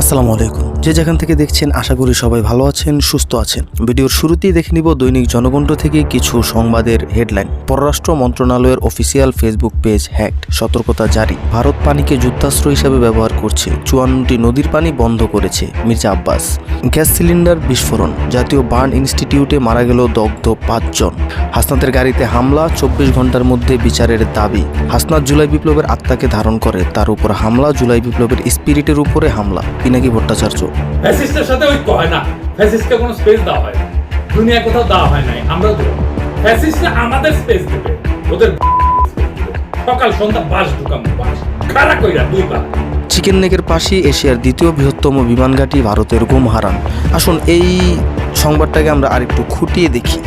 আসসালামু আলাইকুম। যে যেখান থেকে দেখছেন, আশা করি সবাই ভালো আছেন, সুস্থ আছেন। ভিডিওর শুরুতেই দেখে নিব দৈনিক জনকণ্ঠ থেকে কিছু সংবাদের হেডলাইন। পররাষ্ট্র মন্ত্রণালয়ের অফিসিয়াল ফেসবুক পেজ হ্যাকড সতর্কতা জারি। ভারত পানিকে যুদ্ধাস্ত্র হিসাবে ব্যবহার করছে। চুয়ান্নটি নদীর পানি বন্ধ করেছে মির্জা আব্বাস। গ্যাস সিলিন্ডার বিস্ফোরণ, জাতীয় বার্ন ইনস্টিটিউটে মারা গেল দগ্ধ পাঁচজন। হাসনাতের গাড়িতে হামলা, চব্বিশ ঘণ্টার মধ্যে বিচারের দাবি। হাসনাত জুলাই বিপ্লবের আত্মাকে ধারণ করে, তার উপর হামলা, জুলাই বিপ্লবের স্পিরিটের উপরে হামলা। পিনাকি ভট্টাচার্য? ফ্যাসিস্টের সাথে ঐক্য হয় না। ফ্যাসিস্টকে কোনো স্পেস দেওয়া হয় দুনিয়া কোথাও দেওয়া হয় নাই, আমরাও দেবো। ফ্যাসিস্টরা আমাদের স্পেস দেবে, ওদের সকাল, সন্ধ্যা, বাস ঢুকাম, বাস। খারা কইরা দুই দুইবার চিকেন নেকের পাশে এশিয়ার দ্বিতীয় বৃহত্তম বিমানঘাটি ভারতের হারান আসুন, এই সংবাদটাকে আমরা আরেকটু খুঁটিয়ে দেখি।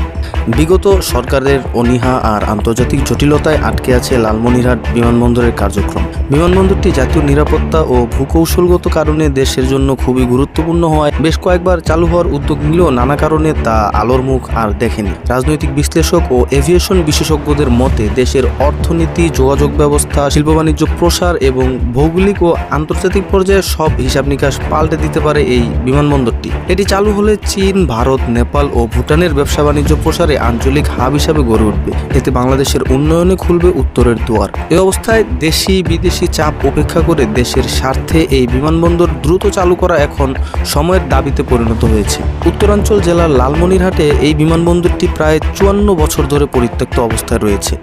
বিগত সরকারের অনীহা আর আন্তর্জাতিক জটিলতায় আটকে আছে লালমনিরহাট বিমানবন্দরের কার্যক্রম। বিমানবন্দরটি জাতীয় নিরাপত্তা ও ভূকৌশলগত কারণে দেশের জন্য খুবই গুরুত্বপূর্ণ হওয়ায় বেশ কয়েকবার চালু হওয়ার উদ্যোগ নিলেও নানা কারণে তা আলোর মুখ আর দেখেনি। রাজনৈতিক বিশ্লেষক ও এভিয়েশন বিশেষজ্ঞদের মতে, দেশের অর্থনীতি, যোগাযোগ ব্যবস্থা, শিল্প বাণিজ্য প্রসার এবং ভৌগোলিক ও আন্তর্জাতিক পর্যায়ে সব হিসাব নিকাশ পাল্টে দিতে পারে এই বিমানবন্দরটি। এটি চালু হলে চীন, ভারত, নেপাল ও ভুটানের ব্যবসা বাণিজ্য প্রসারে আঞ্চলিক হাব হিসাবে গড়ে উঠবে। এতে বাংলাদেশের উন্নয়নে খুলবে উত্তরের দুয়ার। এ অবস্থায় দেশি বিদেশি চাপ উপেক্ষা করে দেশের স্বার্থে এই বিমানবন্দর দ্রুত চালু করা এখন সময়ের দাবিতে পরিণত হয়েছে। উত্তরাঞ্চল জেলার লালমনিরহাটে এই বিমানবন্দরটি প্রায় চুয়ান্ন বছর ধরে পরিত্যক্ত অবস্থায় রয়েছে।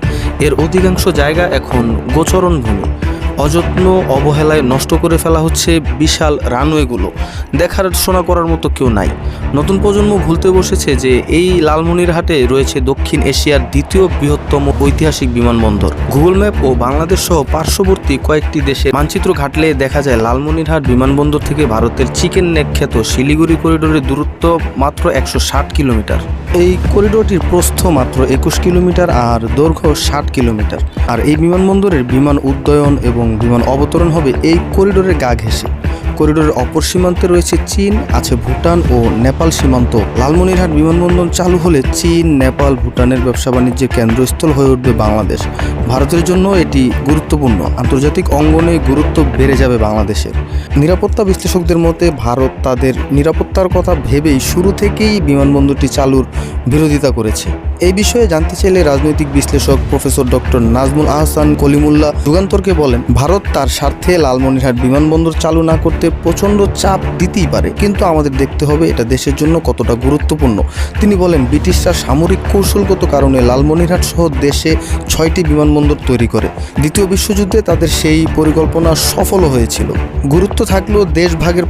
এর অধিকাংশ জায়গা এখন গোচরণ ভূমি অযত্ন অবহেলায় নষ্ট করে ফেলা হচ্ছে বিশাল রানওয়েগুলো। দেখার শোনা করার মতো কেউ নাই। নতুন প্রজন্ম ভুলতে বসেছে যে এই লালমনিরহাটে রয়েছে দক্ষিণ এশিয়ার দ্বিতীয় বৃহত্তম ঐতিহাসিক বিমানবন্দর। গুগল ম্যাপ ও বাংলাদেশ সহ পার্শ্ববর্তী কয়েকটি দেশে মানচিত্র ঘাটলে দেখা যায় লালমনিরহাট বিমানবন্দর থেকে ভারতের চিকেন নেক খ্যাত শিলিগুড়ি করিডোরের দূরত্ব মাত্র একশো ষাট কিলোমিটার। এই করিডোরটির প্রস্থ মাত্র একুশ কিলোমিটার আর দৈর্ঘ্য ষাট কিলোমিটার। আর এই বিমানবন্দরের বিমান উদ্যয়ন এবং বিমান অবতরণ হবে এই করিডোরের গা ঘেঁষে। করিডোরের অপর সীমান্তে রয়েছে চীন, আছে ভুটান ও নেপাল সীমান্ত। লালমনিরহাট বিমানবন্দর চালু হলে চীন, নেপাল, ভুটানের ব্যবসা বাণিজ্যের কেন্দ্রস্থল হয়ে উঠবে বাংলাদেশ। ভারতের জন্য এটি গুরুত্বপূর্ণ। আন্তর্জাতিক অঙ্গনে গুরুত্ব বেড়ে যাবে বাংলাদেশের। নিরাপত্তা বিশ্লেষকদের মতে, ভারত তাদের নিরাপত্তার কথা ভেবেই শুরু থেকেই বিমানবন্দরটি চালুর বিরোধিতা করেছে। এই বিষয়ে জানতে চাইলে রাজনৈতিক বিশ্লেষক প্রফেসর ডক্টর নাজমুল আহসান কলিমুল্লাহ যুগান্তরকে বলেন, ভারত তার স্বার্থে লালমনিরহাট বিমানবন্দর চালু না করতে প্রচণ্ড চাপ দিতেই পারে। কিন্তু আমাদের দেখতে হবে এটা দেশের জন্য কতটা গুরুত্বপূর্ণ। তিনি বলেন, ব্রিটিশরা সামরিক কৌশলগত কারণে লালমনিরহাট সহ দেশে ছয়টি বিমানবন্দর তৈরি করে। দ্বিতীয় বিশ্বযুদ্ধে তাদের সেই পরিকল্পনা সফল হয়েছিল। গুরুত্ব থাকলেও দেশ ভাগের